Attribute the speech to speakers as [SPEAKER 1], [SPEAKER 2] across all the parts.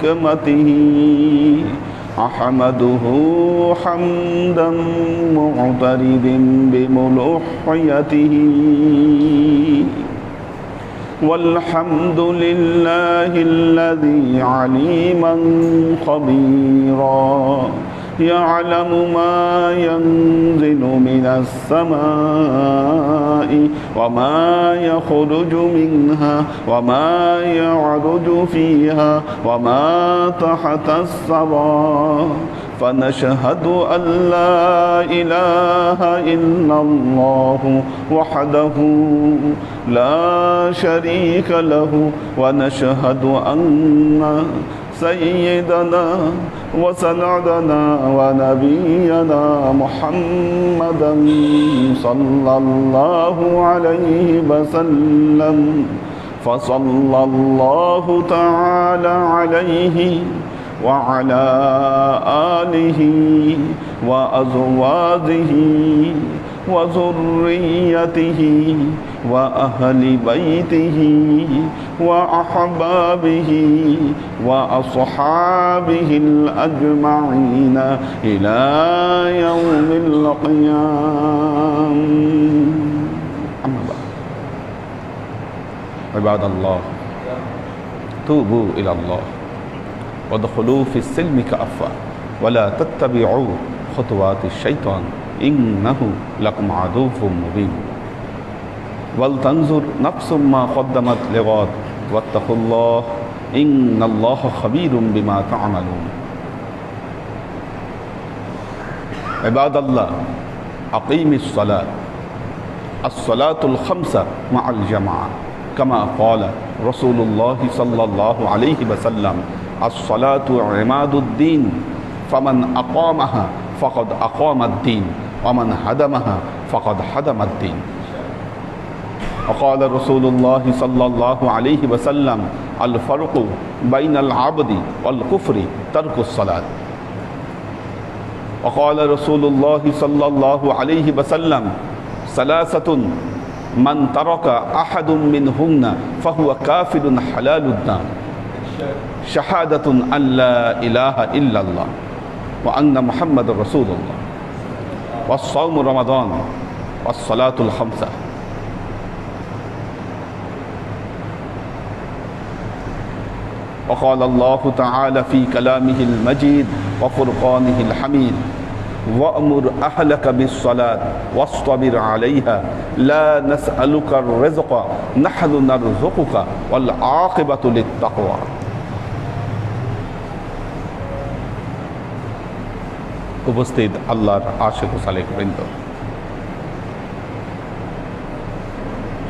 [SPEAKER 1] وحكمته أحمده حمدا معترض بملوحيته. والحمد لله الذي عليما خبيرا. يعلم ما ينزل من السماء وما يخرج منها وما يعرج فيها وما تحت الثرى. فنشهد أن لا إله إلا الله وحده لا شريك له. ونشهد أن سيدنا وسندنا ونبينا محمدا صلى الله عليه وسلم فصلى الله تعالى عليه وعلى آله وأزواجه وذريته وأهل بيته وأحبابه وأصحابه الأجمعين إلى يوم القيام. أما بعد. عباد الله توبوا إلى الله. وادخلوا في السلم كأفا ولا تتبعوا خطوات الشيطان. إنه لكم عدو مبين. ولتنظر نفس ما قدمت لغد واتقوا الله إن الله خبير بما تعملون. عباد الله أقيم الصلاة. الصلاة الخمسة مع الجماعة. كما قال رسول الله صلى الله عليه وسلم الصلاة عماد الدين. فمن أقامها فقد أقام الدين. ومن هدمها فقد هدم الدين. وقال رسول الله صلى الله عليه وسلم الفرق بين العبد والكفر ترك الصلاة. وقال رسول الله صلى الله عليه وسلم ثلاثة من ترك أحد منهن فهو كافر حلال الدم شهادة أن لا إله إلا الله وأن محمد رسول الله. والصوم رمضان والصلاة الخمسة. وقال الله تعالى في كلامه المجيد وفرقانه الحميد وأمر أهلك بالصلاة واصطبر عليها لا نسألك الرزق نحن نرزقك والعاقبة للتقوى. উপস্থিত আল্লাহর আশেখ সালেক বৃন্দ।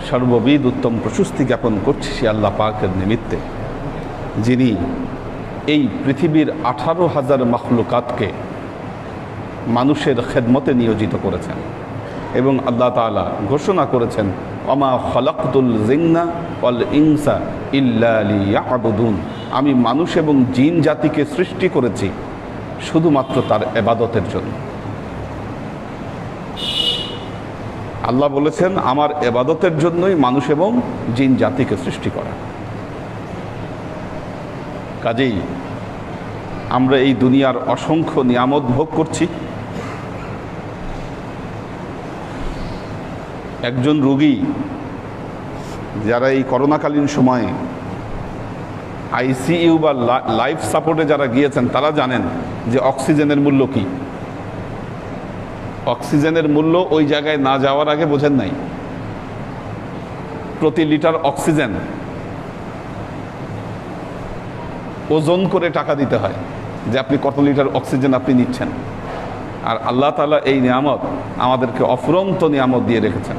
[SPEAKER 1] সর্ববিদ উত্তম প্রশস্তি জ্ঞাপন করছি সে আল্লাহ পাকের নিমিত্তে, যিনি এই পৃথিবীর আঠারো হাজার মখলুকাতকে মানুষের খেদমতে নিয়োজিত করেছেন এবং আল্লাহ তালা ঘোষণা করেছেন অমা খলাকুল জিংনা অল ইংসা ইল্লাবুদুন আমি মানুষ এবং জিন জাতিকে সৃষ্টি করেছি শুধুমাত্র তার এবাদতের জন্য। আল্লাহ বলেছেন, আমার এবাদতের জন্যই মানুষ এবং জিন জাতিকে সৃষ্টি করা। কাজেই আমরা এই দুনিয়ার অসংখ্য নিয়ামত ভোগ করছি। একজন রোগী যারা এই করোনাকালীন সময়ে আইসিইউ বা লাইফ সাপোর্টে যারা গিয়েছেন, তারা জানেন যে অক্সিজেনের মূল্য কি। অক্সিজেনের মূল্য ওই জায়গায় না যাওয়ার আগে বোঝেন নাই। প্রতি লিটার অক্সিজেন ওজন করে টাকা দিতে হয় যে আপনি কত লিটার অক্সিজেন আপনি নিচ্ছেন। আর আল্লাহ তালা এই নিয়ামত আমাদেরকে অফুরন্ত নিয়ামত দিয়ে রেখেছেন।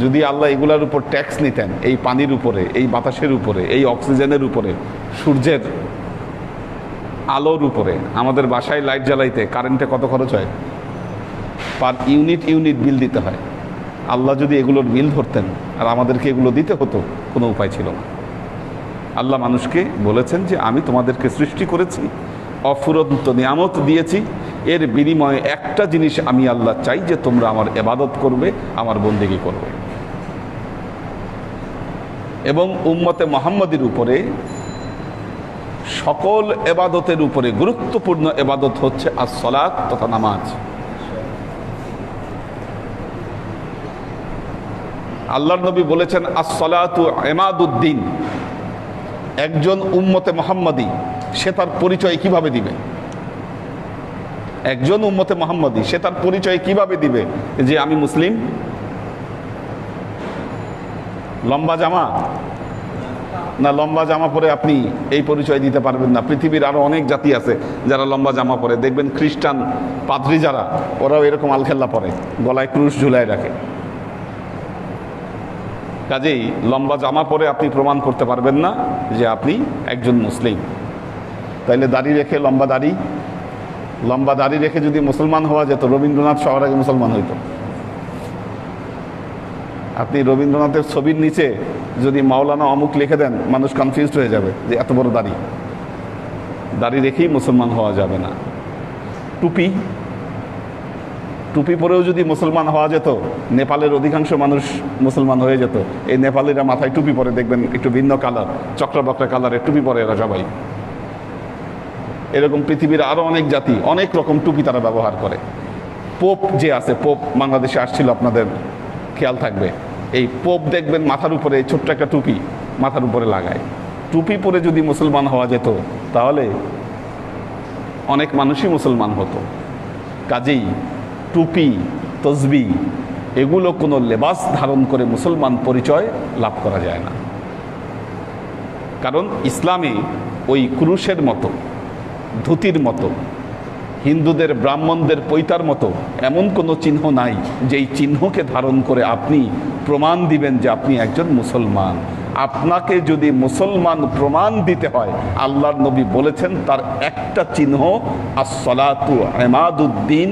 [SPEAKER 1] যদি আল্লাহ এগুলার উপর ট্যাক্স নিতেন, এই পানির উপরে, এই বাতাসের উপরে, এই অক্সিজেনের উপরে, সূর্যের আলোর উপরে, আমাদের বাসায় লাইট জ্বালাইতে কারেন্টে কত খরচ হয়? পার ইউনিট ইউনিট বিল দিতে হয়। আল্লাহ যদি এগুলোর বিল ধরতেন, আর আমাদেরকে এগুলো দিতে হতো, কোনো উপায় ছিল না। আল্লাহ মানুষকে বলেছেন যে, আমি তোমাদেরকে সৃষ্টি করেছি, অফুরন্ত নিয়ামত দিয়েছি। এর বিনিময়ে একটা জিনিস আমি আল্লাহ চাই যে, তোমরা আমার এবাদত করবে, আমার বন্দেগি করবে। এবং উম্মতে মোহাম্মদের উপরে সকল এবাদতের উপরে গুরুত্বপূর্ণ এবাদত হচ্ছে আর সলাৎ তথা নামাজ। আল্লাহর নবী বলেছেন আসলাতু এমাদুদ্দিন একজন উম্মতে মোহাম্মদী, সে তার পরিচয় কীভাবে দিবে? একজন উম্মতে মোহাম্মদী, সে তার পরিচয় কীভাবে দিবে? যে আমি মুসলিম লম্বা জামা? না, লম্বা জামা পরে আপনি এই পরিচয় দিতে পারবেন না। পৃথিবীর আরও অনেক জাতি আছে যারা লম্বা জামা পরে। দেখবেন খ্রিস্টান পাদ্রি যারা, ওরাও এরকম আলখেল্লা পরে, গলায় ক্রুশ ঝুলায় রাখে। কাজেই লম্বা জামা পরে আপনি প্রমাণ করতে পারবেন না যে আপনি একজন মুসলিম। তাইলে দাড়ি রেখে লম্বা দাড়ি লম্বা দাড়ি রেখে যদি মুসলমান হওয়া যেত, রবীন্দ্রনাথ সবার আগে মুসলমান হইতো। আপনি রবীন্দ্রনাথের ছবির নিচে যদি মাওলানা অমুক লিখে দেন, মানুষ কনফিউজড হয়ে যাবে যে এত বড় দাড়ি। দাড়ি রেখেই মুসলমান হওয়া যাবে না। টুপি? টুপি পরেও যদি মুসলমান হওয়া যেত, নেপালের অধিকাংশ মানুষ মুসলমান হয়ে যেত। এই নেপালিরা মাথায় টুপি পরে, দেখবেন একটু ভিন্ন কালার, চক্রবক্র কালারের টুপি পরে এরা সবাই। এরকম পৃথিবীর আরও অনেক জাতি, অনেক রকম টুপি তারা ব্যবহার করে। পোপ যে আছে, পোপ বাংলাদেশে আসছিল, আপনাদের খেয়াল থাকবে। এই পোপ দেখবেন মাথার উপরে ছোট্ট একটা টুপি মাথার উপরে লাগায়। টুপি পরে যদি মুসলমান হওয়া যেত, তাহলে অনেক মানুষই মুসলমান হতো। কাজেই টুপি, তসবি এগুলো কোনো লেবাস ধারণ করে মুসলমান পরিচয় লাভ করা যায় না। কারণ ইসলামে ওই ক্রুশের মতো, ধুতির মতো হিন্দুদের, ব্রাহ্মণদের পৈতার মতো এমন কোনো চিহ্ন নাই, যেই চিহ্নকে ধারণ করে আপনি প্রমাণ দিবেন যে আপনি একজন মুসলমান। আপনাকে যদি মুসলমান প্রমাণ দিতে হয়, আল্লাহর নবী বলেছেন, তার একটা চিহ্ন আসলাতু এমাদুদ্দিন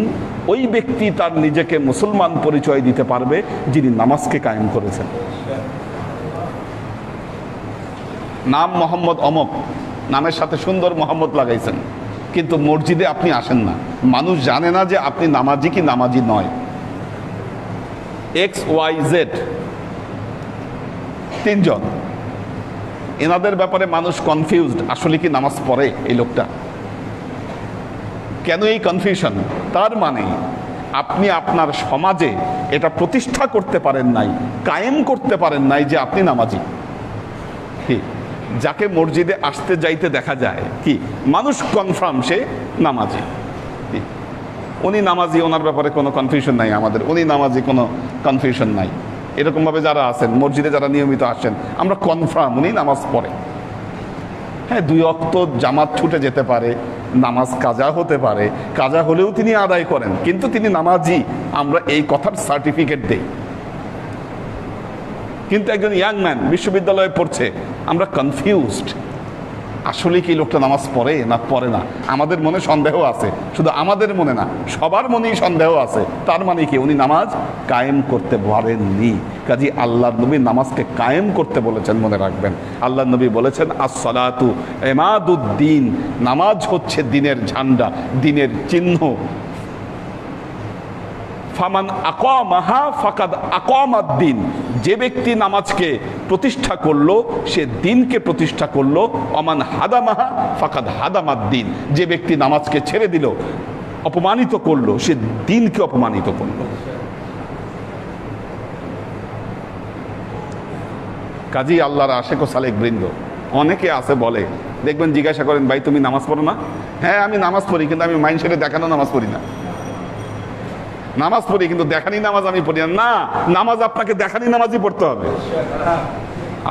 [SPEAKER 1] ওই ব্যক্তি তার নিজেকে মুসলমান পরিচয় দিতে পারবে, যিনি নামাজকে কায়েম করেছেন। নাম মোহাম্মদ অমক, নামের সাথে সুন্দর মোহাম্মদ লাগাইছেন। কিন্তু মসজিদে আপনি আসেন না। মানুষ জানে না যে আপনি নামাজি কি নামাজি নয়। এক্স ওয়াই জেড তিনজন। এনাদের ব্যাপারে মানুষ কনফিউজড আসলে কি নামাজ পড়ে এই লোকটা? কেন এই কনফিউশন তার মানে আপনি আপনার সমাজে এটা প্রতিষ্ঠা করতে পারেন নাই, কায়েম করতে পারেন নাই যে আপনি নামাজি। কি? যাকে মসজিদে আসতে যাইতে দেখা যায়, কি? মানুষ কনফার্ম সে নামাজি। উনি নামাজি, ওনার ব্যাপারে কোনো কনফিউশন নাই আমাদের। উনি নামাজি, কোনো কনফিউশন নাই। এরকমভাবে যারা আছেন, মসজিদে যারা নিয়মিত আসেন, আমরা কনফার্ম উনি নামাজ পড়ে। হ্যাঁ দুই অক্ত জামাত ছুটে যেতে পারে, নামাজ কাজা হতে পারে। কাজা হলেও তিনি আদায় করেন, কিন্তু তিনি নামাজি। আমরা এই কথার সার্টিফিকেট দেই। কিন্তু একজন ইয়াং ম্যান বিশ্ববিদ্যালয়ে পড়ছে, আমরা কনফিউজড আসলে কি লোকটা নামাজ পড়ে না পড়ে না? আমাদের মনে সন্দেহ আছে, শুধু আমাদের মনে না, সবার মনেই সন্দেহ আছে। তার মানে কি, উনি নামাজ কায়েম করতে পারেননি। কাজী আল্লাহ নবী নামাজকে কায়েম করতে বলেছেন, মনে রাখবেন। আল্লাহ নবী বলেছেন আসলাতু এমাদুদ্দিন নামাজ হচ্ছে দিনের ঝান্ডা, দিনের চিহ্ন। ফামান আকমাহা ফাকাদ আকমাদ দিন যে ব্যক্তি নামাজকে প্রতিষ্ঠা করল, সে দিনকে প্রতিষ্ঠা করল, অমান হাদামাহা ফাকাদ হাদামাদ দিন। যে ব্যক্তি নামাজকে ছেড়ে দিল, অপমানিত করল, সে দিনকে অপমানিত করল। কাজী আল্লাহর আশেক সালেক বৃন্দ, অনেকে আছে বলে, দেখবেন জিজ্ঞাসা করেন, ভাই, তুমি নামাজ পড়ো না? হ্যাঁ আমি নামাজ পড়ি, কিন্তু আমি মাইন্ড সেটে দেখানো নামাজ পড়ি না। নামাজ পড়ি, কিন্তু দেখানি নামাজ আমি পড়ি না। নামাজ আপনাকে দেখানি নামাজই পড়তে হবে।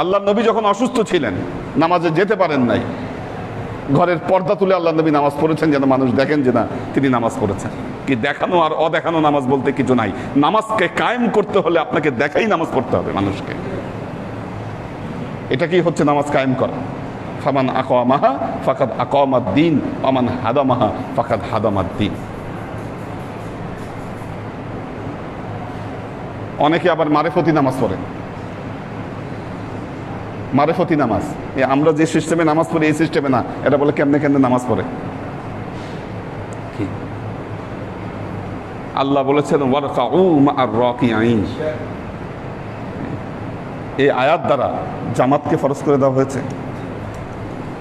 [SPEAKER 1] আল্লাহ নবী যখন অসুস্থ ছিলেন, নামাজে যেতে পারেন নাই, ঘরের পর্দা তুলে আল্লাহ নবী নামাজ পড়েছেন যেন মানুষ দেখেন যে না, তিনি নামাজ পড়েছেন। কি দেখানো আর অদেখানো নামাজ বলতে কিছু নাই। নামাজকে কায়েম করতে হলে আপনাকে দেখাই নামাজ পড়তে হবে মানুষকে। এটা কি হচ্ছে নামাজ কায়েম করা? ফামান আকমাহা, ফাকাদ আকমাদ দিন অমান হাদামাহা, ফাকাদ হাদামাদ অনেকে আবার মারেফতি নামাজ পড়েন। মারেফতি নামাজ। এ আমরা যে সিস্টেমে নামাজ পড়ি এই সিস্টেমে না। এটা বলে কেমনে কেমনে নামাজ পড়ে? আল্লাহ বলেছেন রাকিঈন এই আয়াত দ্বারা জামাতকে ফরজ করে দেওয়া হয়েছে।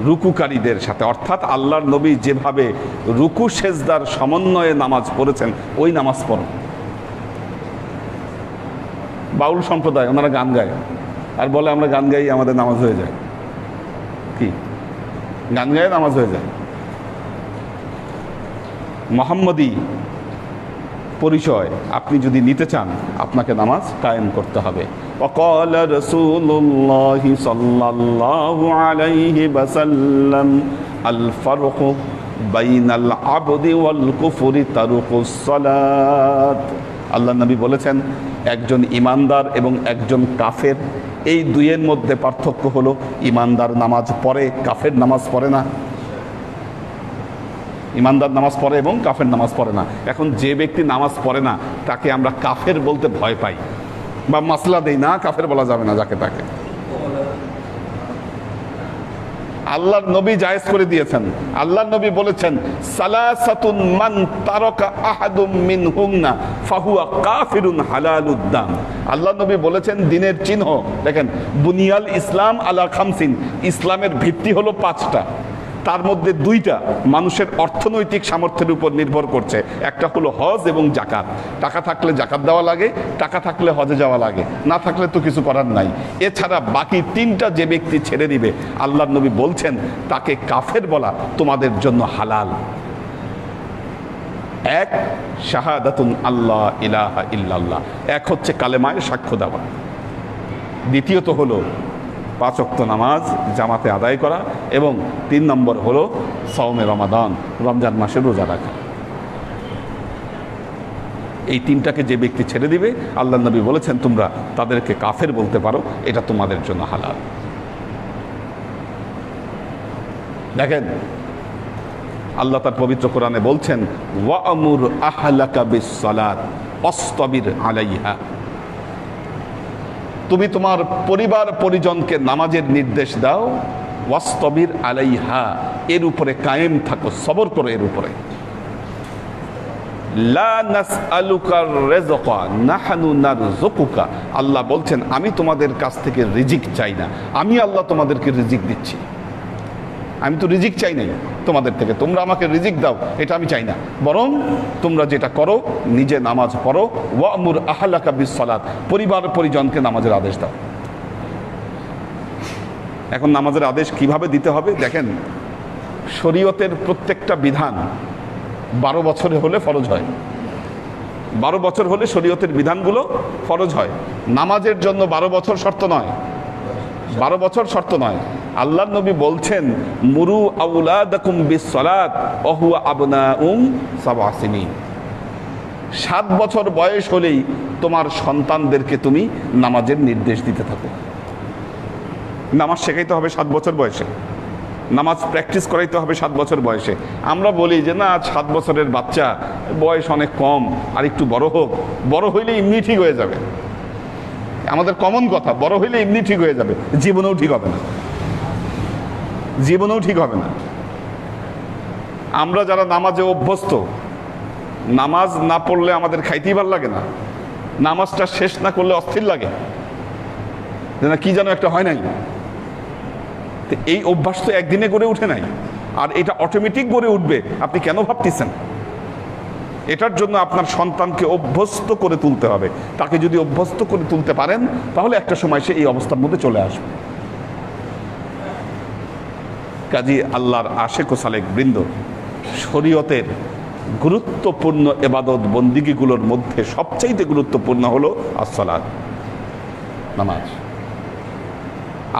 [SPEAKER 1] রুকুকারীদের সাথে। অর্থাৎ আল্লাহর নবী যেভাবে রুকু সেজদার সমন্বয়ে নামাজ পড়েছেন ওই নামাজ পড়ো। বাউল সম্প্রদায় ওনারা গান গায় আর বলে আমরা গান গাই আমাদের নামাজ হয়ে যায় কি গান গায়ে নামাজ হয়ে যায় মোহাম্মদী পরিচয় আপনি যদি নিতে চান আপনাকে নামাজ কায়েম করতে হবে وقال رسول الله صلى الله عليه وسلم الفرق بين العبد والكفر ترك الصلاة আল্লাহ নবী বলেছেন একজন ইমানদার এবং একজন কাফের। এই দুইয়ের মধ্যে পার্থক্য হলো, ইমানদার নামাজ পড়ে, কাফের নামাজ পড়ে না। ইমানদার নামাজ পড়ে এবং কাফের নামাজ পড়ে না। এখন যে ব্যক্তি নামাজ পড়ে না, তাকে আমরা কাফের বলতে ভয় পাই। বা মাসলা দেই না, কাফের বলা যাবে না যাকে তাকে। আল্লাহর নবী জায়েজ করে দিয়েছেন। আল্লাহর নবী বলেছেন, সালাসাতুন মান তারকা আহাদুম হুংনা ফাহুয়া কাফিরুন হালালুদ্দাম আল্লাহর নবী বলেছেন, দিনের চিহ্ন। দেখেন, বুনিয়াল ইসলাম আলা খামসিন। ইসলামের ভিত্তি হলো পাঁচটা। তার মধ্যে দুইটা মানুষের অর্থনৈতিক সামর্থ্যের উপর নির্ভর করছে। একটা হলো হজ এবং জাকাত টাকা থাকলে জাকাত দেওয়া লাগে, টাকা থাকলে হজে যাওয়া লাগে। না থাকলে তো কিছু করার নাই। এছাড়া বাকি তিনটা যে ব্যক্তি ছেড়ে দিবে আল্লাহ নবী বলছেন, তাকে কাফের বলা তোমাদের জন্য হালাল। এক, শাহাদাতুন আল্লাহ ইলাহা ইল্লাল্লাহ। এক হচ্ছে কালেমায় সাক্ষ্য দেওয়া। দ্বিতীয়ত হলো পাঁচ ওয়াক্ত নামাজ জামাতে আদায় করা এবং তিন নম্বর হলো সৌমে রমাদান, রমজান মাসে রোজা রাখা। এই তিনটাকে যে ব্যক্তি ছেড়ে দিবে আল্লাহ নবী বলেছেন, তোমরা তাদেরকে কাফের বলতে পারো, এটা তোমাদের জন্য হালাল। দেখেন, আল্লাহ তার পবিত্র কোরআনে বলছেন ওয়ামুর আহলাকা বিসসালাত অস্তবির আলাইহা। তুমি তোমার পরিবার পরিজনকে নামাজের নির্দেশ দাও। ওয়াস্তবির আলাইহা, এর উপরে কায়েম থাকো, সবর করো এর উপরে। আল্লাহ বলছেন, আমি তোমাদের কাছ থেকে রিজিক চাই না। আমি আল্লাহ তোমাদেরকে রিজিক দিচ্ছি। আমি তো রিজিক চাই নাই। তোমাদের থেকে। তোমরা আমাকে রিজিক দাও, এটা আমি চাই না। বরং তোমরা যেটা করো, নিজে নামাজ পড়ো। ওয়ামুর আহলাকা বিসসালাত, পরিবার পরিজনকে নামাজের আদেশ দাও। এখন নামাজের আদেশ কীভাবে দিতে হবে? দেখেন, শরীয়তের প্রত্যেকটা বিধান বারো বছরে হলে ফরজ হয়। বারো বছর হলে শরীয়তের বিধানগুলো ফরজ হয়। নামাজের জন্য বারো বছর শর্ত নয়। বারো বছর শর্ত নয়। আল্লাহ নবী বলছেন, মুরু আউলাদাকুম আবনা উম সাবাসিনী সাত বছর বয়স হলেই তোমার সন্তানদেরকে তুমি নামাজের নির্দেশ দিতে থাকো। নামাজ শেখাইতে হবে সাত বছর বয়সে। নামাজ প্র্যাকটিস করাইতে হবে সাত বছর বয়সে। আমরা বলি যে, না সাত বছরের বাচ্চা, বয়স অনেক কম, আর একটু বড় হোক। বড় হইলে এমনি ঠিক হয়ে যাবে। আমাদের কমন কথা, বড় হইলে এমনি ঠিক হয়ে যাবে। জীবনেও ঠিক হবে না। জীবনেও ঠিক হবে না। আমরা যারা নামাজে অভ্যস্ত, নামাজ না পড়লে আমাদের খাইতেই ভালো লাগে না। নামাজটা শেষ না করলে অস্থির লাগে। না কি যেন একটা হয় নাই। এই অভ্যাস তো একদিনে গড়ে উঠে নাই। আর এটা অটোমেটিক গড়ে উঠবে, আপনি কেন ভাবতেছেন? এটার জন্য আপনার সন্তানকে অভ্যস্ত করে তুলতে হবে। তাকে যদি অভ্যস্ত করে তুলতে পারেন, তাহলে একটা সময় সে এই অবস্থার মধ্যে চলে আসবে। কাজী আল্লাহর আশেক সালেক বৃন্দ, শরীয়তের গুরুত্বপূর্ণ এবাদত বন্দিগিগুলোর মধ্যে সবচাইতে গুরুত্বপূর্ণ হলো আসসালাদ নামাজ।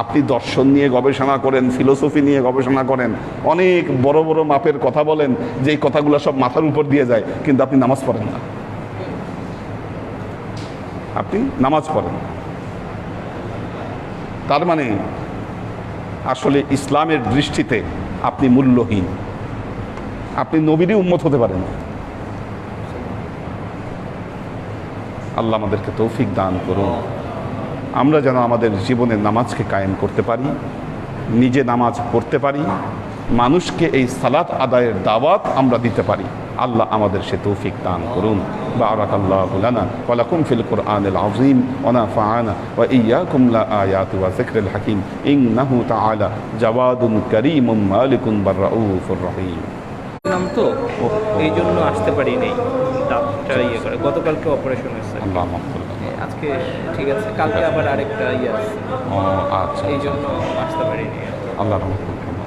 [SPEAKER 1] আপনি দর্শন নিয়ে গবেষণা করেন ফিলোসফি নিয়ে গবেষণা করেন, অনেক বড় বড় মাপের কথা বলেন যে কথাগুলো সব মাথার উপর দিয়ে যায়, কিন্তু আপনি নামাজ পড়েন না। আপনি নামাজ পড়েন। তার মানে আসলে ইসলামের দৃষ্টিতে আপনি মূল্যহীন। আপনি নবীরই উন্মত হতে পারেন। আল্লাহ আমাদেরকে তৌফিক দান করুন। আমরা যেন আমাদের জীবনে নামাজকে কায়েম করতে পারি, নিজে নামাজ পড়তে পারি, মানুষকে এই সালাত আদায়ের দাওয়াত আমরা দিতে পারি। আল্লাহ আমাদের সে তৌফিক দান করুন। বারাক আল্লাহুলানা ওয়ালাকুম ফিল কোরআনুল আজিম ওনা ফাহানা ওয়া ইয়াকুম লা আয়াত ওয়া যিকরুল হাকিম। ইন্নাহু তাআলা জাওয়াদুন কারীমুম মালিকুন বাররাউফুর রহিম।
[SPEAKER 2] নাম তো এই জন্য আসতে পারি নাই। ইয়ে করে। গতকালকে অপারেশন হয়েছে। হ্যাঁ, ঠিক আছে। কালকে আবার আরেকটা ইয়ে
[SPEAKER 1] আচ্ছা
[SPEAKER 2] এই আচ্ছা। জন্য আসতে পারিনি
[SPEAKER 1] আল্লাহ রহমত
[SPEAKER 3] আল্লাহ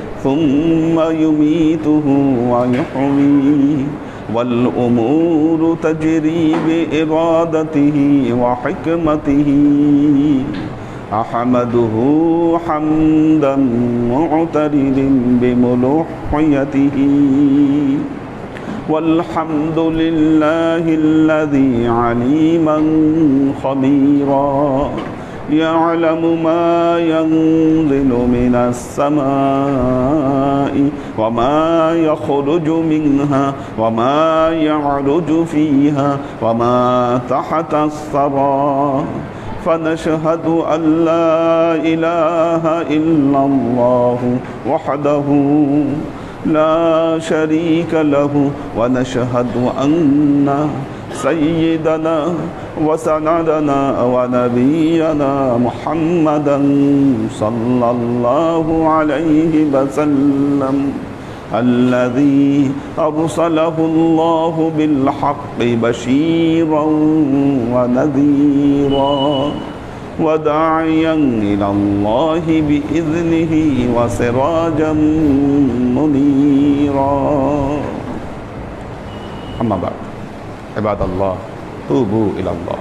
[SPEAKER 1] ثم يميته ويحييه والأمور تجري بإرادته وحكمته. أحمده حمدا معترض بملوحيته. والحمد لله الذي عليما خبيرا. يعلم ما ينزل من السماء وما يخرج منها وما يعرج فيها وما تحت الثرى. فنشهد أن لا إله إلا الله وحده لا شريك له ونشهد أن سيدنا وسندنا ونبينا محمدا صلى الله عليه وسلم الذي أرسله الله بالحق بشيرا ونذيرا وداعيا إلى الله بإذنه وسراجا منيرا. أما بعد. عباد الله توبوا إلى الله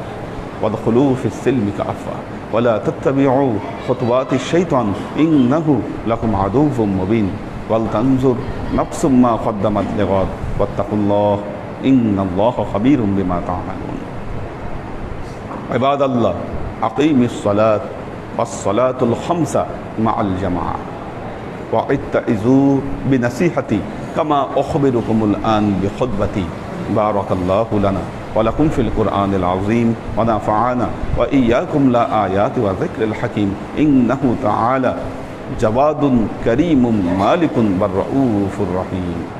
[SPEAKER 1] وادخلوا في السلم كافة ولا تتبعوا خطوات الشيطان إنه لكم عدو مبين ولتنظر نفس ما قدمت لغد واتقوا الله إن الله خبير بما تعملون عباد الله أقيموا الصلاة والصلاة الخمسة مع الجماعة واتعظوا بنصيحتي كما أخبركم الآن بخطبتي بارك الله لنا ولكم في القرآن العظيم ونفعنا وإياكم لا آيات وذكر الحكيم إنه تعالى جواد كريم مالك بالرؤوف الرحيم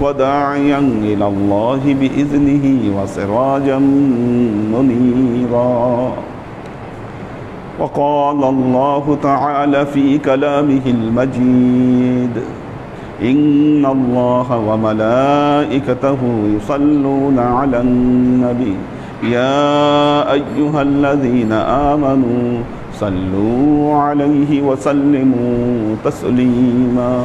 [SPEAKER 1] وداعيا إلى الله بإذنه وسراجا منيرا. وقال الله تعالى في كلامه المجيد إن الله وملائكته يصلون على النبي يا أيها الذين آمنوا صلوا عليه وسلموا تسليما.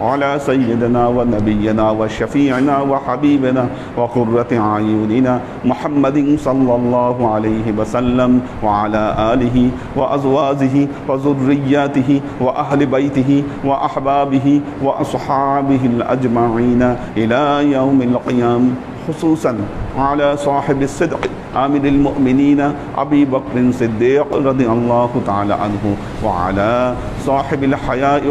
[SPEAKER 1] على سيدنا ونبينا وشفيعنا وحبيبنا وقرة أعيننا محمد صلى الله عليه وسلم وعلى آله وأزواجه وذرياته وأهل بيته وأحبابه وأصحابه الأجمعين إلى يوم القيامة خصوصا على صاحب الصدق عامل المؤمنين أبي بكر الصديق رضي الله تعالى عنه وعلى صاحب الحياء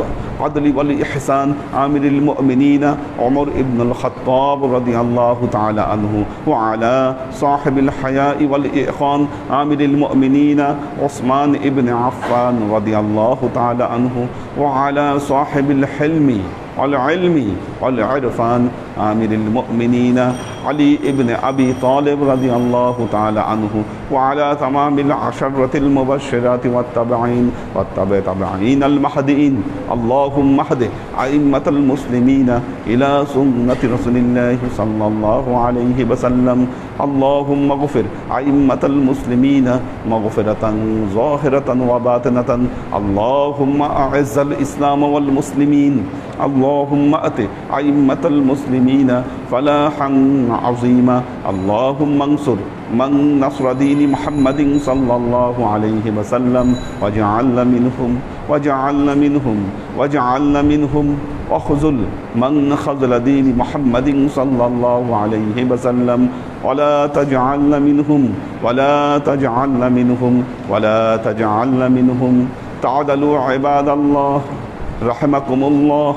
[SPEAKER 1] عدل والإحسان عامل المؤمنين عمر بن الخطاب رضي الله تعالى عنه وعلى صاحب الحياء والإيقان عامل المؤمنين عثمان بن عفان رضي الله تعالى عنه وعلى صاحب الحلم والعلم والعرفان عامل المؤمنين علي بن أبي طالب رضي الله تعالى عنه وعلى تمام العشرة المبشرات والتبعين والتبع تبعين المهديين اللهم اهد أئمة المسلمين إلى سنة رسول الله صلى الله عليه وسلم اللهم اغفر أئمة المسلمين مغفرة ظاهرة وباطنة اللهم أعز الإسلام والمسلمين اللهم أت أئمة المسلمين فلاحا عظيما اللهم انصر من نصر دين محمد صلى الله عليه وسلم واجعلنا منهم واجعلنا منهم واجعلنا منهم واخذل من خذل دين محمد صلى الله عليه وسلم ولا تجعلنا منهم ولا تجعلنا منهم ولا تجعلنا منهم تعدلوا عباد الله رحمكم الله